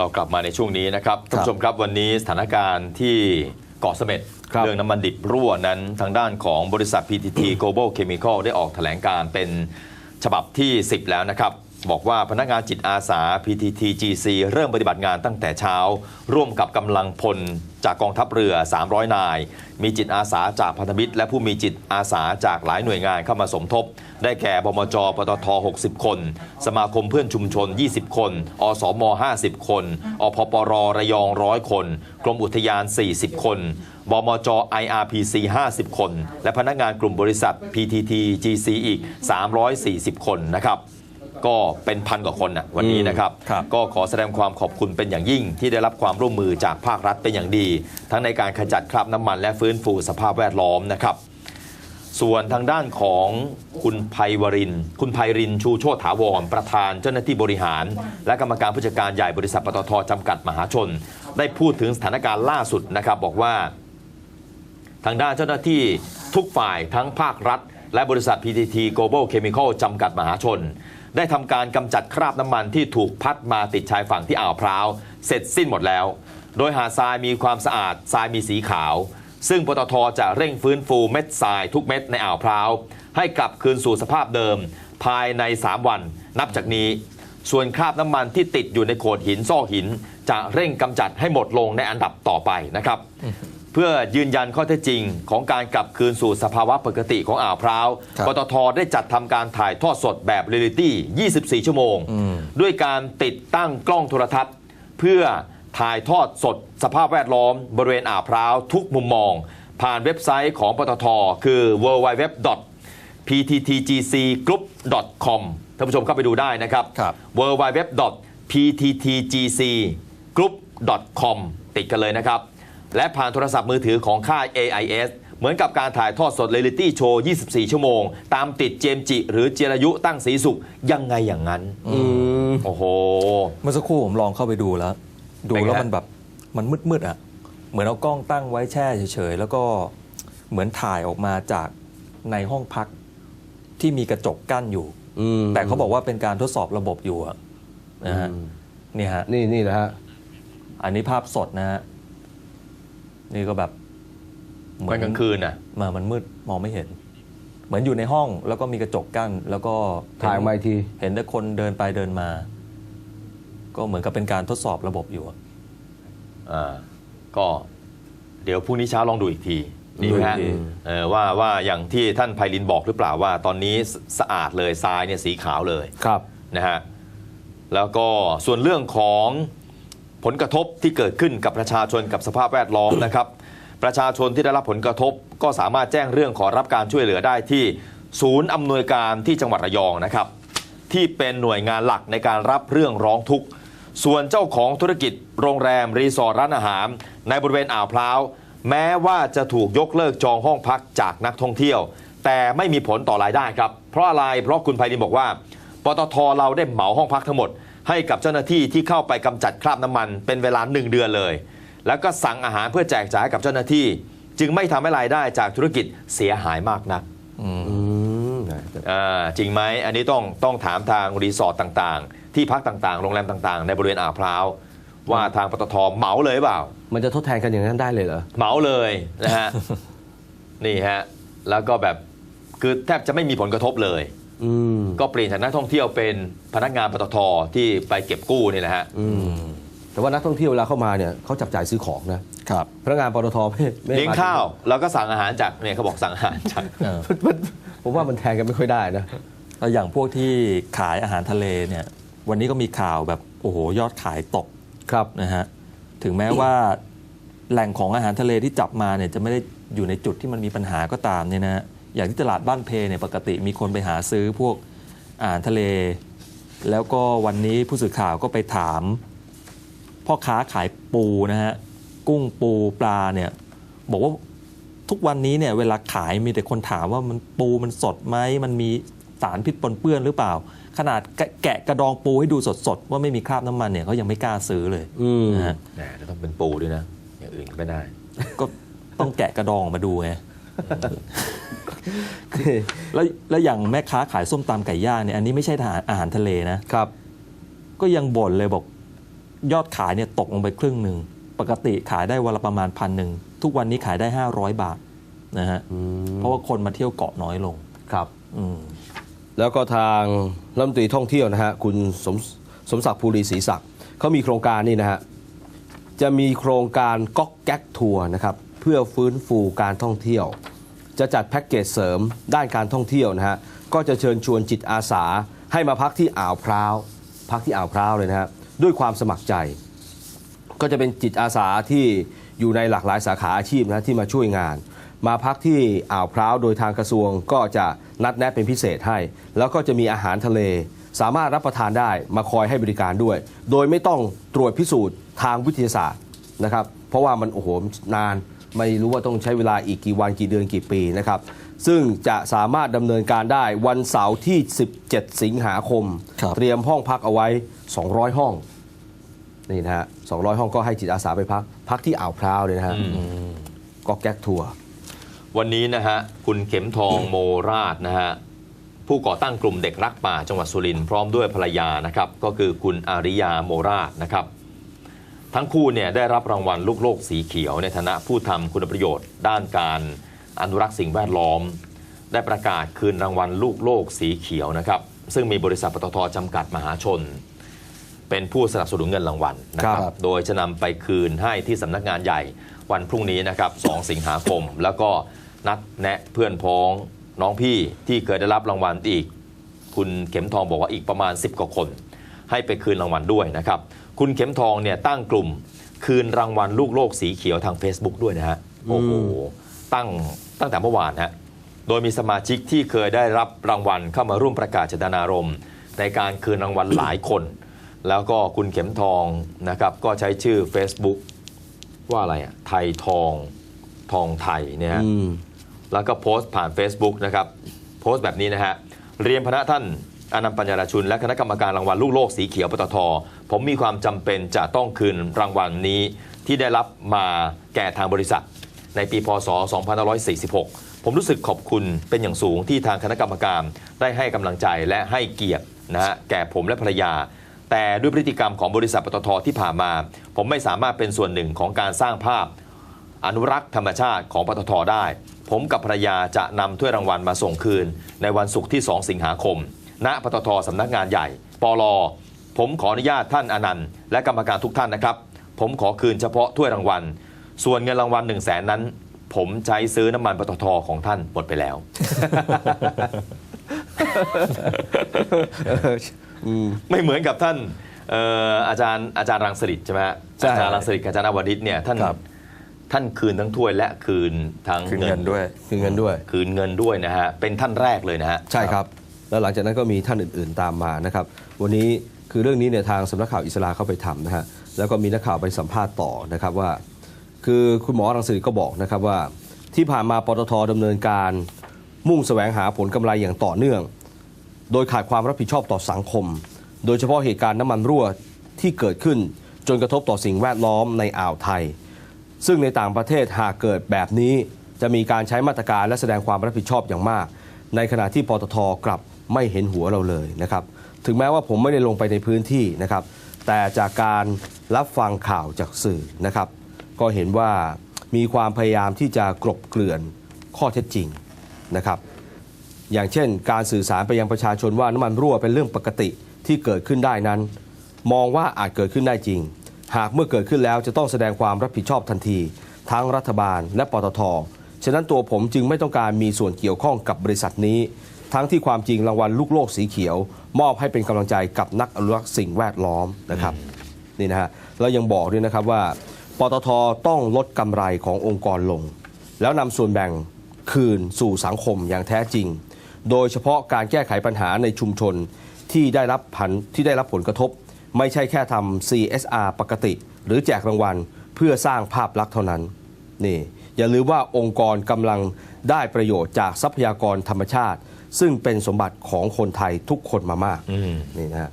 เรากลับมาในช่วงนี้นะครับท่านผู้ชมครับวันนี้สถานการณ์ที่เกาะเสม็ดครับเรื่องน้ำมันดิบรั่วนั้นทางด้านของบริษัท PTT Global Chemical ได้ออกแถลงการเป็นฉบับที่ 10 แล้วนะครับ บอกว่าพนักงานจิตอาสา PTT GC เริ่มปฏิบัติงานตั้งแต่เช้า ร่วมกับกำลังพลจากกองทัพเรือ 300 นาย มีจิตอาสาจากพันธมิตร และผู้มีจิตอาสาจากหลายหน่วยงานเข้ามาสมทบ ได้แก่บมจปตท 60 คน สมาคมเพื่อนชุมชน 20 คน อสม 50 คน อพปรระยอง 100 คน กรมอุทยาน 40 คนบมจ IRPC 50 คน และพนักงานกลุ่มบริษัท PTT GC อีก 340 คนนะครับ ก็เป็นพันกว่าคนนะวันนี้นะครับครับ ก็ขอแสดงความขอบคุณเป็นอย่างยิ่ง ที่ได้รับความร่วมมือจากภาครัฐเป็นอย่างดี ทั้งในการขจัดคราบน้ำมันและฟื้นฟูสภาพแวดล้อมนะครับ ส่วนทางด้านของคุณไพวรินทร์คุณไพรินทร์ชูโชติถาวรประธานเจ้าหน้าที่บริหาร และกรรมการผู้จัดการใหญ่บริษัทปตทจำกัดมหาชน ได้พูดถึงสถานการณ์ล่าสุดนะครับ บอกว่า ทางด้านเจ้าหน้าที่ทุกฝ่ายทั้งภาครัฐ และบริษัท PTT Global Chemical จำกัดมหาชน ได้ทำการกำจัดคราบน้ำมันที่ถูกพัดมาติดชายฝั่งที่อ่าวพร้าว เสร็จสิ้นหมดแล้ว โดยหาดทรายมีความสะอาดทรายมีสีขาว ซึ่งปตทจะเร่งฟื้นฟูเม็ดทรายทุกเม็ดในอ่าวพร้าว ให้กลับคืนสู่สภาพเดิม ภายใน 3 วัน นับจากนี้ ส่วนคราบน้ำมันที่ติดอยู่ในโขดหินซอกหิน จะเร่งกำจัดให้หมดลงในอันดับต่อไปนะครับ เพื่อยืนยันข้อเท็จจริง ของการกลับคืนสู่สภาวะปกติของอ่าวพร้าวครับปตทได้จัดทำการถ่ายทอดสดแบบเรียลิตี้ 24 ชั่วโมง ด้วยการติดตั้งกล้องโทรทัศน์ เพื่อถ่ายทอดสดสภาพแวดล้อม บริเวณอ่าวพร้าวทุกมุมมอง ผ่านเว็บไซต์ของปตท คือ www pttgcgroup.com ท่านผู้ชมเข้าไปดูได้นะครับครับ www.pttgcgroup.com ติดกันเลยนะครับ และผ่านโทรศัพท์มือถือของค่าย AIS เหมือนกับการถ่ายทอดสดเรลิตี้โชว์ 24 ชั่วโมง ตามติดเจมส์จิ หรือเจรยุตั้งสีสุข ยังไงอย่างนั้นอืมโอ้โห เมื่อสักครู่ผมลองเข้าไปดูแล้ว ดูเป็นไงแล้วฮะมันแบบมันมืดๆอะ เหมือนเอากล้องตั้งไว้แช่เฉยๆ แล้วก็เหมือนถ่ายออกมาจากในห้องพักที่มีกระจกกั้นอยู่อืมแต่เขาบอกว่าเป็นการทดสอบระบบอยู่อะนะฮะอืมนี่ฮะนี่นี่นะฮะ อันนี้ภาพสดนะฮะ นี่ก็แบบเหมันกลางคืนน่ะมามันมืดมองไม่เห็น เหมือนอยู่ในห้องแล้วก็มีกระจกกั้น แล้วก็เห็นถ่ายมาอีกที เห็นแต่คนเดินไปเดินมา ก็เหมือนกับเป็นการทดสอบระบบอยู่อะอ่าก็เดี๋ยวพรุ่งนี้เช้าลองดูอีกทีดีไหมฮะดูอีกทีเออว่าว่าอย่างที่ท่านไพลินบอกหรือเปล่าว่าตอนนี้สสะอาดเลยทรายเนี่ยสีขาวเลยครับนะฮะแล้วก็ส่วนเรื่องของ ผลกระทบที่เกิดขึ้นกับประชาชนกับสภาพแวดล้อมนะครับ ประชาชนที่ได้รับผลกระทบ ก็สามารถแจ้งเรื่องขอรับการช่วยเหลือได้ที่ ศูนย์อำนวยการที่จังหวัดระยองนะครับ ที่เป็นหน่วยงานหลักในการรับเรื่องร้องทุกข์ส่วนเจ้าของธุรกิจโรงแรมรีสอร์ทร้านอาหาร ในบริเวณอ่าวพร้าวแม้ว่าจะถูกยกเลิกจองห้องพักจากนักท่องเที่ยว แต่ไม่มีผลต่อรายได้ครับ เพราะอะไรเพราะคุณไพรินบอกว่าปตทเราได้เหมาห้องพักทั้งหมด ให้กับเจ้าหน้าที่ที่เข้าไปกำจัดคราบน้ำมันเป็นเวลาหนึ่งเดือนเลย แล้วก็สั่งอาหารเพื่อแจกจ่ายให้กับเจ้าหน้าที่ จึงไม่ทำให้รายได้จากธุรกิจเสียหายมากนักอืมนะอ่าจริงไหมอันนี้ต้องต้องถามทางรีสอร์ทต่างๆ ที่พักต่างๆ โรงแรมต่างๆ ในบริเวณอ่าวพร้าวว่าทางปตทเหมาเลยหรือเปล่า มันจะทดแทนกันอย่างนั้นได้เลยเหรอ เหมาเลยนะฮะ นี่ฮะ แล้วก็แบบคือแทบจะไม่มีผลกระทบเลยอืม ก็เปลี่ยนจากนักท่องเที่ยวเป็นพนักงานปตทที่ไปเก็บกู้นี่แหละฮะอืมแต่ว่านักท่องเที่ยวเวลาเข้ามาเนี่ยเขาจับจ่ายซื้อของนะครับพนักงานปตทไม่ไม่เลี้ยงมข้าวแล้วก็สั่งอาหารจากเนี่ยเขาบอกสั่งอาหารจากเออมันมันผมว่ามันแทนกันไม่ค่อยได้นะแล้วอย่างพวกที่ขายอาหารทะเลเนี่ยวันนี้ก็มีข่าวแบบโอ้โหยอดขายตกครับนะฮะถึงแม้ว่าแหล่งของอาหารทะเลที่จับมาเนี่ยจะไม่ได้อยู่ในจุดที่มันมีปัญหาก็ตามเนี่ยนะฮะ อย่างที่ตลาดบ้านเพเนี่ยปกติมีคนไปหาซื้อพวกอาหารทะเล แล้วก็วันนี้ผู้สื่อข่าวก็ไปถาม พ่อค้าขายปูนะฮะกุ้งปูปลาเนี่ยบอกว่าทุกวันนี้เนี่ยเวลาขายมีแต่คนถามว่ามันปูมันสดไหมมันมีสารพิษปนเปื้อนหรือเปล่า ขนาดแกะแกะกระดองปูให้ดูสดๆว่าไม่มีคราบน้ำมันเนี่ยเขายังไม่กล้าซื้อเลยอืมนะฮะแหมจะต้องเป็นปูด้วยนะ อย่างอื่นก็ไม่ได้ ก็ต้องแกะกระดองออกมาดูไง แล้วแล้วอย่างแม่ค้าขายส้มตำไก่ย่างเนี่ยอันนี้ไม่ใช่อาหารอาหารทะเลนะครับ ก็ยังบ่นเลยบอกยอดขายเนี่ยตกลงไปครึ่งหนึ่งปกติขายได้วันละประมาณพันหนึ่งทุกวันนี้ขายได้ 500 บาทนะฮะเพราะว่าคนมาเที่ยวเกาะน้อยลงครับอืมแล้วก็ทางรัฐมนตรีท่องเที่ยวนะฮะคุณสมสมศักดิ์ภูริศรีศักดิ์เขามีโครงการนี่นะฮะจะมีโครงการก๊อกแก๊กทัวร์นะครับ เพื่อฟื้นฟูการท่องเที่ยว จะจัดแพ็กเกจเสริมด้านการท่องเที่ยวนะฮะก็จะเชิญชวนจิตอาสา ให้มาพักที่อ่าวพร้าวพักที่อ่าวพร้าวเลยนะฮะด้วยความสมัครใจ ก็จะเป็นจิตอาสาที่อยู่ในหลากหลายสาขาอาชีพนะที่มาช่วยงาน มาพักที่อ่าวพร้าวโดยทางกระทรวงก็จะนัดแนะเป็นพิเศษให้ แล้วก็จะมีอาหารทะเล สามารถรับประทานได้มาคอยให้บริการด้วย โดยไม่ต้องตรวจพิสูจน์ทางวิทยาศาสตร์นะครับเพราะว่ามันโอ้โหนาน ไม่รู้ว่าต้องใช้เวลาอีกกี่วันกี่เดือนกี่ปีนะครับ ซึ่งจะสามารถดำเนินการได้วันเสาร์ที่ 17 สิงหาคม ครับ เตรียมห้องพักเอาไว้ 200 ห้อง นี่นะฮะ200 ห้องก็ให้จิตอาสาไปพัก พักที่อ่าวพร้าวเลยนะฮะก็แก๊กทัวร์ วันนี้นะฮะคุณเข็มทองโมราชนะฮะผู้ก่อตั้งกลุ่มเด็กรักป่าจังหวัดสุรินทร์พร้อมด้วยภรรยานะครับ ก็คือคุณอาริยาโมราชนะครับ ทั้งคู่เนี่ยได้รับรางวัลลูกโลกสีเขียว ในฐานะผู้ทำคุณประโยชน์ ด้านการอนุรักษ์สิ่งแวดล้อม ได้ประกาศคืนรางวัลลูกโลกสีเขียวนะครับซึ่งมีบริษัทปตทจำกัดมหาชน เป็นผู้สนับสนุนเงินรางวัลนะคครัรับบโดยจะนำไปคืนให้ที่สำนักงานใหญ่วันพรุ่งนี้นะครับ 2 สิงหาคม แล้วก็นัดแนะเพื่อนพ้องน้องพี่ที่เคยได้รับรางวัลอีก คุณเข็มทองบอกว่าอีกประมาณ 10 กว่าคน ให้ไปคืนรางวัลด้วยนะครับ คุณเข็มทองเนี่ยตั้งกลุ่มคืนรางวัลลูกโลกสีเขียวทาง Facebook ด้วยนะฮะโอ้โหตั้งตั้งแต่เมื่อวานฮะโดยมีสมาชิกที่เคยได้รับรางวัลเข้ามาร่วมประกาศเจตนารมณ์ในการคืนรางวัลหลายคน แล้วก็คุณเข็มทองนะครับก็ใช้ชื่อ Facebook ว่าอะไรอะไทยทองทองไทยเนี่ยฮะอืมแล้วก็โพสต์ผ่าน Facebook นะครับ โพสต์แบบนี้นะฮะเรียนพระท่าน อนันต์ปัญญารชุน และคณะกรรมการรางวัลลูกโลกสีเขียวปตท ผมมีความจำเป็นจะต้องคืนรางวัลนี้ที่ได้รับมาแก่ทางบริษัท ในปีพศ 2546 ผมรู้สึกขอบคุณเป็นอย่างสูงที่ทางคณะกรรมการได้ให้กำลังใจและให้เกียรตินะฮะแก่ผมและภรรยา แต่ด้วยพฤติกรรมของบริษัทปตทที่ผ่านมา ผมไม่สามารถเป็นส่วนหนึ่งของการสร้างภาพ อนุรักษ์ธรรมชาติของปตทได้ ผมกับภรรยาจะนำถ้วยรางวัลมาส่งคืน ในวันศุกร์ที่ 2 สิงหาคม ณปตทสำนักงานใหญ่ ปลผมขออนุญาตท่านอนันต์และกรรมการทุกท่านนะครับ ผมขอคืนเฉพาะถ้วยรางวัล ส่วนเงินรางวัล1 0 0 0 0แสนนั้น ผมใช้ซื้อน้ำมันปตทของท่านหมดไปแล้วอืมไม่เหมือนกับท่านเอ่ออาจารย์อาจารย์รังสฤษดิ์ใช่ไหมฮะใช่อาจารย์รังสฤษดิ์กับอาจารย์อวดิษฐ์เนี่ยท่านครับ ท่านคืนทั้งถ้วยและคืนทั้งคืนเงินด้วย คือเงินด้วย คืนเงินด้วยนะฮะเป็นท่านแรกเลยนะฮะใช่ครับ แล้วหลังจากนั้นก็มีท่านอื่น ๆตามมานะครับ วันนี้คือเรื่องนี้เนี่ยทางสำนักข่าวอิสราเข้าไปทำนะฮะแล้วก็มีนักข่าวไปสัมภาษณ์ต่อนะครับว่า คือคุณหมอรังสิตก็บอกนะครับว่า ที่ผ่านมาปตทดำเนินการมุ่งแสวงหาผลกำไรอย่างต่อเนื่อง โดยขาดความรับผิดชอบต่อสังคม โดยเฉพาะเหตุการณ์น้ำมันรั่วที่เกิดขึ้นจนกระทบต่อสิ่งแวดล้อมในอ่าวไทย ซึ่งในต่างประเทศหากเกิดแบบนี้จะมีการใช้มาตรการและแสดงความรับผิดชอบอย่างมาก ในขณะที่ปตทกลับ ไม่เห็นหัวเราเลยนะครับ ถึงแม้ว่าผมไม่ได้ลงไปในพื้นที่นะครับ แต่จากการรับฟังข่าวจากสื่อนะครับ ก็เห็นว่ามีความพยายามที่จะกลบเกลื่อนข้อเท็จจริงนะครับ อย่างเช่น การสื่อสารไปยังประชาชนว่าน้ำมันรั่วเป็นเรื่องปกติที่เกิดขึ้นได้นั้น มองว่าอาจเกิดขึ้นได้จริง หากเมื่อเกิดขึ้นแล้วจะต้องแสดงความรับผิดชอบทันที ทั้งรัฐบาลและปตทฉะนั้นตัวผมจึงไม่ต้องการมีส่วนเกี่ยวข้องกับบริษัทนี้ ทั้งที่ความจริงรางวัลลูกโลกสีเขียว มอบให้เป็นกำลังใจกับนักอนุรักษ์สิ่งแวดล้อมนะครับนี่นะฮะแล้วยังบอกด้วยนะครับว่าปตทต้องลดกำไรขององค์กรลง แล้วนำส่วนแบ่งคืนสู่สังคมอย่างแท้จริง โดยเฉพาะการแก้ไขปัญหาในชุมชนที่ได้รับผันที่ได้รับผลกระทบ ไม่ใช่แค่ทำ CSR ปกติ หรือแจกรางวัลเพื่อสร้างภาพลักษณ์เท่านั้นนี่อย่าลืมว่าองค์กรกำลังได้ประโยชน์จากทรัพยากรธรรมชาติ ซึ่งเป็นสมบัติของคนไทยทุกคนมามากอืมนี่นะฮะ